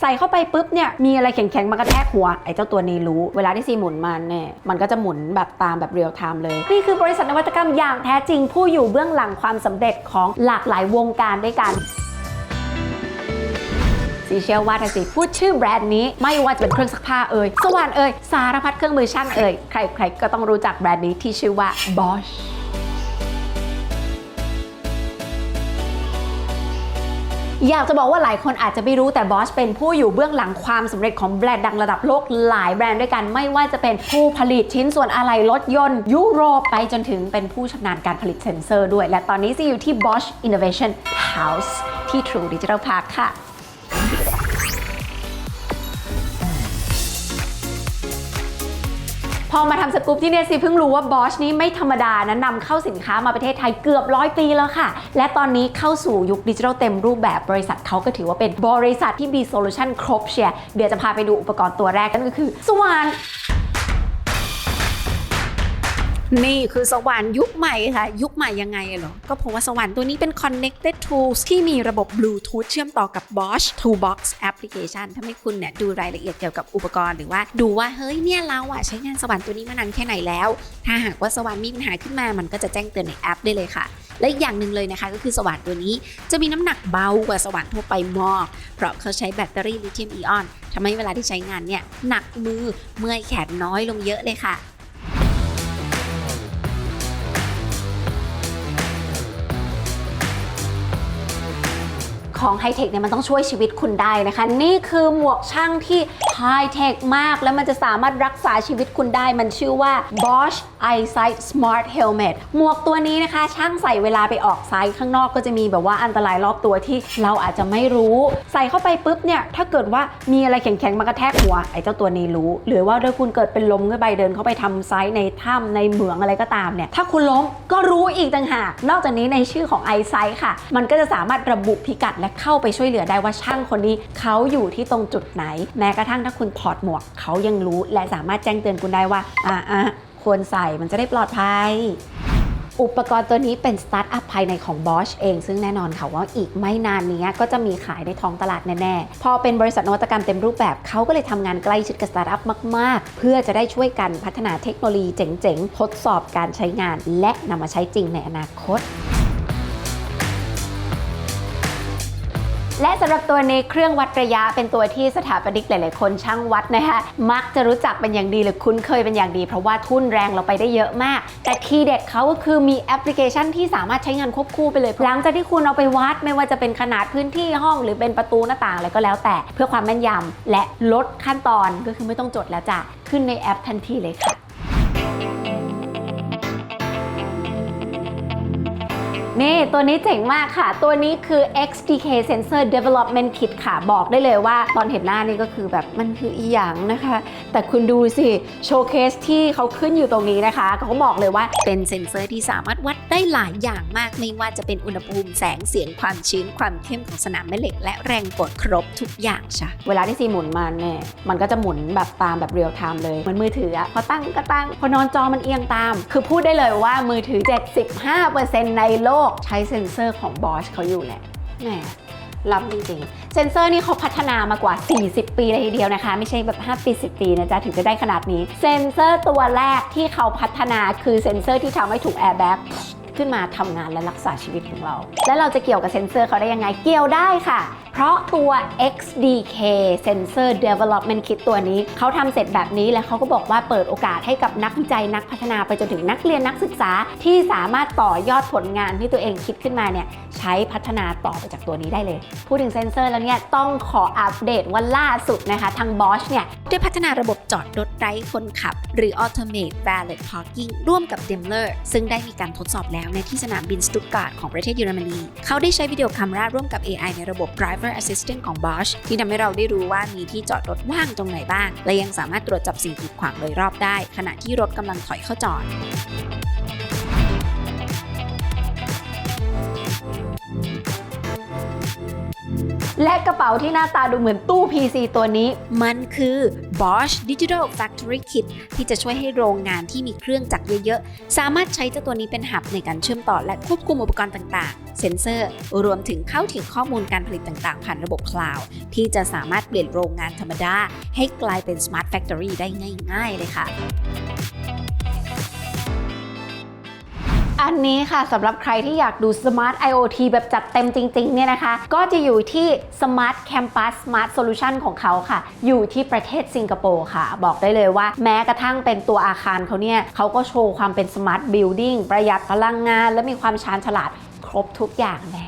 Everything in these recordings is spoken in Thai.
ใส่เข้าไปปุ๊บเนี่ยมีอะไรแข็งๆมากระแทกหัวไอ้เจ้าตัวนี้รู้เวลาที่ซีหมุนมันเนี่ยมันก็จะหมุนแบบตามแบบเรียลไทม์เลย นี่คือบริษัทนวัตกรรมอย่างแท้จริงผู้อยู่เบื้องหลังความสำเร็จของหลากหลายวงการด้วยกันสีเชื่อว่าถ้าสิพูดชื่อแบรนด์นี้ไม่ว่าจะเป็นเครื่องซักผ้าเอ่ยสว่านเอ่ยสารพัดเครื่องมือช่างเอ่ยใครๆก็ต้องรู้จักแบรนด์นี้ที่ชื่อว่า Bosch อยากจะบอกว่าหลายคนอาจจะไม่รู้แต่บอสเป็นผู้อยู่เบื้องหลังความสำเร็จของแบรนด์ดังระดับโลกหลายแบรนด์ด้วยกัน ไม่ว่าจะเป็นผู้ผลิตชิ้นส่วนอะไหล่รถยนต์ ยุโรปไปจนถึงเป็นผู้ชำนาญการผลิตเซ็นเซอร์ด้วย และตอนนี้ซีอยู่ที่ Bosch Innovation House ที่ True Digital Park ค่ะ พอมาทำสกู๊ปที่เนี่ยซีเพิ่งรู้ว่าบอชนี้ไม่ธรรมดานะนำเข้าสินค้ามาประเทศไทยเกือบร้อยปีแล้วค่ะ และตอนนี้เข้าสู่ยุคดิจิทัลเต็มรูปแบบบริษัทเขาก็ถือว่าเป็นบริษัทที่มีโซลูชันครบเชียร์เดี๋ยวจะพาไปดูอุปกรณ์ตัวแรกนั่นก็คือสว่าน นี่คือสว่านยุคใหม่ค่ะ ยุคใหม่ยังไงเหรอ ก็เพราะว่าสว่านตัวนี้เป็น connected tools ที่มีระบบ Bluetooth เชื่อมต่อกับ Bosch Toolbox application ทำให้คุณเนี่ยดูรายละเอียดเกี่ยวกับอุปกรณ์หรือว่าดูว่า เฮ้ยเนี่ยเราอะใช้งานสว่านตัวนี้มานานแค่ไหนแล้ว ถ้าหากว่าสว่านมีปัญหาขึ้นมามันก็จะแจ้งเตือนในแอปได้เลยค่ะ และอีกอย่างหนึ่งเลยนะคะก็คือสว่านตัวนี้จะมีน้ำหนักเบากว่าสว่านทั่วไปมาก เพราะเขาใช้แบตเตอรี่ลิเธียมไอออนทำให้เวลาที่ใช้งานเนี่ยหนักมือเมื่อยแขนน้อยลงเยอะเลยค่ะ ของไฮเทคเนี่ยมันต้องช่วยชีวิตคุณได้นะคะ นี่คือหมวกช่างที่ ไฮเทคมาก แล้วมันจะสามารถรักษาชีวิตคุณได้ มันชื่อว่า Bosch EyeSight Smart Helmet หมวกตัวนี้นะคะ ช่างใส่เวลาไปออกไซต์ข้างนอกก็จะมีแบบว่าอันตรายรอบตัวที่เราอาจจะไม่รู้ ใส่เข้าไปปุ๊บเนี่ย ถ้าเกิดว่ามีอะไรแข็งๆมากระแทกหัว ไอ้เจ้าตัวนี้รู้ หรือว่าถ้าคุณเกิดเป็นลมขึ้นไปเดินเข้าไปทำไซต์ในถ้ำในเหมืองอะไรก็ตามเนี่ย ถ้าคุณล้มก็รู้อีกต่างหาก นอกจากนี้ในชื่อของ EyeSight ค่ะ มันก็จะสามารถระบุพิกัดและเข้าไปช่วยเหลือได้ว่าช่างคนนี้เขาอยู่ที่ตรงจุดไหน แม้กระทั่งถ้าคุณถอดหมวกเขายังรู้และสามารถแจ้งเตือนคุณได้ว่าอ่าอะควรใส่มันจะได้ปลอดภัยอุปกรณ์ตัวนี้เป็นสตาร์ทอัพภายในของ Bosch เอง ซึ่งแน่นอนค่ะว่าอีกไม่นานนี้ก็จะมีขายในท้องตลาดแน่ ๆ พอเป็นบริษัทนวัตกรรมเต็มรูปแบบเขาก็เลยทำงานใกล้ชิดกับสตาร์ทอัพมาก ๆ เพื่อจะได้ช่วยกันพัฒนาเทคโนโลยีเจ๋ง ๆ ทดสอบการใช้งาน และนำมาใช้จริงในอนาคต และสำหรับตัวในเครื่องวัดระยะเป็นตัวที่สถาปนิกหลาย ๆ คนช่างวัดนะคะมักจะรู้จักเป็นอย่างดีหรือคุ้นเคยเป็นอย่างดี เพราะว่าทุ่นแรงเราไปได้เยอะมาก แต่ทีเด็ดเขาก็คือมีแอปพลิเคชันที่สามารถใช้งานควบคู่ไปเลย หลังจากที่คุณเอาไปวัดไม่ว่าจะเป็นขนาดพื้นที่ห้องหรือเป็นประตูหน้าต่างอะไรก็แล้วแต่ เพื่อความแม่นยำและลดขั้นตอนก็คือไม่ต้องจดแล้วจ้ะขึ้นในแอปทันทีเลยค่ะ นี่ตัวนี้เจ๋งมากค่ะ ตัวนี้คือ XDK Sensor Development Kit ค่ะ บอกได้เลยว่าตอนเห็นหน้านี่ก็คือแบบมันคืออีหยังนะคะ แต่คุณดูสิโชว์เคสที่เขาขึ้นอยู่ตรงนี้นะคะ เขาบอกเลยว่าเป็นเซ็นเซอร์ที่สามารถวัดได้หลายอย่างมาก ไม่ว่าจะเป็นอุณหภูมิแสงเสียงความชื้นความเข้มของสนามแม่เหล็ก และแรงกดครบทุกอย่างจ้ะเวลาที่ซีหมุนมันเนี่ยมันก็จะหมุนแบบตามแบบเรียลไทม์เลยเหมือนมือถืออะพอตั้งก็ตั้งพอนอนจอมันเอียงตาม คือพูดได้เลยว่ามือถือ 75%ในโลกใช้เซ็นเซอร์ของ Bosch เขาอยู่แหละแหมล้ำจริงๆ เซ็นเซอร์นี่เขาพัฒนามากว่า 40 ปีเลยทีเดียวนะคะ ไม่ใช่แบบ 5 ปี 10 ปีนะจ๊ะ ถึงจะได้ขนาดนี้ เซ็นเซอร์ตัวแรกที่เขาพัฒนาคือเซ็นเซอร์ที่ทำให้ถูกแอร์แบ็กขึ้นมาทำงานและรักษาชีวิตของเรา แล้วเราจะเกี่ยวกับเซ็นเซอร์เขาได้ยังไง เกี่ยวได้ค่ะ เพราะตัว XDK Sensor Development Kit ตัวนี้ เขาทำเสร็จแบบนี้แล้วเขาก็บอกว่าเปิดโอกาสให้กับนักวิจัยนักพัฒนาไปจนถึงนักเรียนนักศึกษาที่สามารถต่อยอดผลงานที่ตัวเองคิดขึ้นมาเนี่ยใช้พัฒนาต่อไปจากตัวนี้ได้เลย พูดถึงเซนเซอร์แล้วเนี่ยต้องขออัปเดตว่าล่าสุดนะคะ ทาง Bosch เนี่ย ได้พัฒนาระบบจอดรถไร้คนขับ หรือ Automate Valet Parking ร่วมกับ Daimler ซึ่งได้มีการทดสอบแล้วในที่สนามบินสตุตการ์ดของประเทศเยอรมนี เขาได้ใช้วิดีโอคาเมราร่วมกับ AI ในระบบ Driver Assistant ของ Bosch ที่ทำให้เราได้รู้ว่ามีที่จอดรถว่างตรงไหนบ้าง และยังสามารถตรวจจับสิ่งกีดขวางโดยรอบได้ ขณะที่รถกำลังถอยเข้าจอด และกระเป๋าที่หน้าตาดูเหมือนตู้ PC ตัวนี้ มันคือ Bosch Digital Factory Kit ที่จะช่วยให้โรงงานที่มีเครื่องจักรเยอะๆ สามารถใช้เจ้าตัวนี้เป็นหับในการเชื่อมต่อและควบคุมอุปกรณ์ต่างๆ เซ็นเซอร์ รวมถึงเข้าถึงข้อมูลการผลิตต่างๆ ผ่านระบบคลาวด์ที่จะสามารถเปลี่ยนโรงงานธรรมดา ให้กลายเป็น Smart Factory ได้ง่าย ๆ เลยค่ะ อันนี้ค่ะสำหรับใครที่อยากดู Smart IoT แบบจัดเต็มจริงๆเนี่ยนะคะ ก็จะอยู่ที่ Smart Campus Smart Solution ของเขาค่ะ อยู่ที่ประเทศสิงคโปร์ค่ะ บอกได้เลยว่าแม้กระทั่งเป็นตัวอาคารเขาเนี่ยเขาก็โชว์ความเป็น Smart Building ประหยัดพลังงาน และมีความชาญฉลาดครบทุกอย่างแน่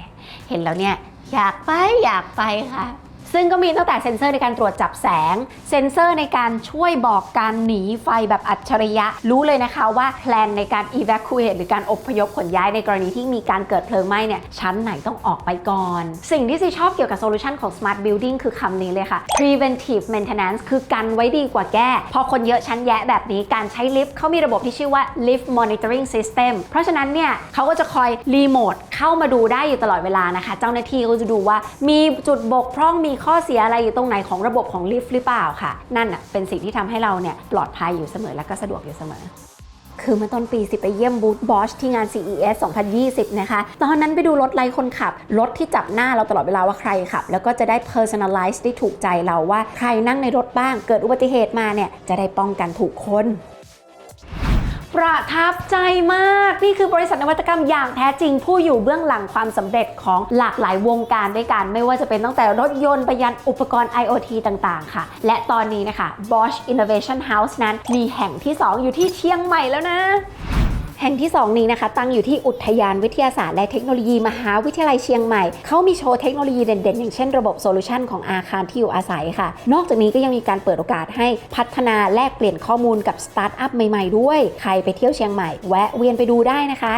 เห็นแล้วเนี่ยอยากไปอยากไปค่ะ ซึ่งก็มีตั้งแต่เซ็นเซอร์ในการตรวจจับแสง เซ็นเซอร์ในการช่วยบอกการหนีไฟแบบอัจฉริยะ รู้เลยนะคะว่าแพลนในการ evacuate หรือการอพยพขนย้ายในกรณีที่มีการเกิดเพลิงไหม้เนี่ยชั้นไหนต้องออกไปก่อน สิ่งที่ซีชอบเกี่ยวกับโซลูชันของ smart building คือคำนี้เลยค่ะ preventive maintenance คือกันไว้ดีกว่าแก้ พอคนเยอะชั้นแยะแบบนี้การใช้ลิฟต์เขามีระบบที่ชื่อว่า lift monitoring system เพราะฉะนั้นเนี่ยเขาก็จะคอยรีโมทเข้ามาดูได้อยู่ตลอดเวลานะคะ เจ้าหน้าที่ก็จะดูว่ามีจุดบกพร่องมีข้อเสียอะไรอยู่ตรงไหนของระบบของลิฟต์หรือเปล่าค่ะ นั่นน่ะเป็นสิ่งที่ทำให้เราเนี่ยปลอดภัยอยู่เสมอและก็สะดวกอยู่เสมอคือเมื่อต้นปีสิไปเยี่ยมบูธบอชที่งาน CES 2020 นะคะ ตอนนั้นไปดูรถไร้คนขับ รถที่จับหน้าเราตลอดเวลาว่าใครขับ แล้วก็จะได้ personalize ได้ถูกใจเราว่าใครนั่งในรถบ้าง เกิดอุบัติเหตุมาเนี่ย จะได้ป้องกันถูกคน ประทับใจมาก นี่คือบริษัทนวัตกรรมอย่างแท้จริง ผู้อยู่เบื้องหลังความสำเร็จของหลากหลายวงการด้วยกัน ไม่ว่าจะเป็นตั้งแต่รถยนต์ไปยันอุปกรณ์ IoT ต่างๆ ค่ะ และตอนนี้นะคะ Bosch Innovation House นั้นมีแห่งที่ 2 อยู่ที่เชียงใหม่แล้วนะ แห่งที่ 2 นี้นะคะ ตั้งอยู่ที่อุทยานวิทยาศาสตร์และเทคโนโลยีมหาวิทยาลัยเชียงใหม่ เขามีโชว์เทคโนโลยีเด่นๆ อย่างเช่นระบบโซลูชันของอาคารที่อยู่อาศัยค่ะ นอกจากนี้ก็ยังมีการเปิดโอกาสให้พัฒนาแลกเปลี่ยนข้อมูลกับสตาร์ทอัพใหม่ๆ ด้วย ใครไปเที่ยวเชียงใหม่ แวะเวียนไปดูได้นะคะ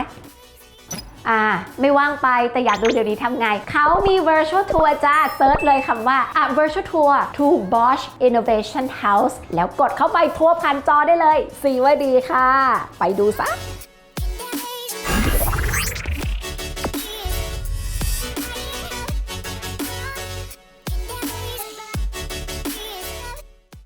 อ่าไม่ว่างไปแต่อยากดูเดี๋ยวนี้ทำไง เขามี virtual tour จ้าเซิร์ชเลยคำว่าอะ virtual tour to Bosch Innovation House แล้วกดเข้าไปทั่วพันจอได้เลยสีว่าดีค่ะ ไปดูซะ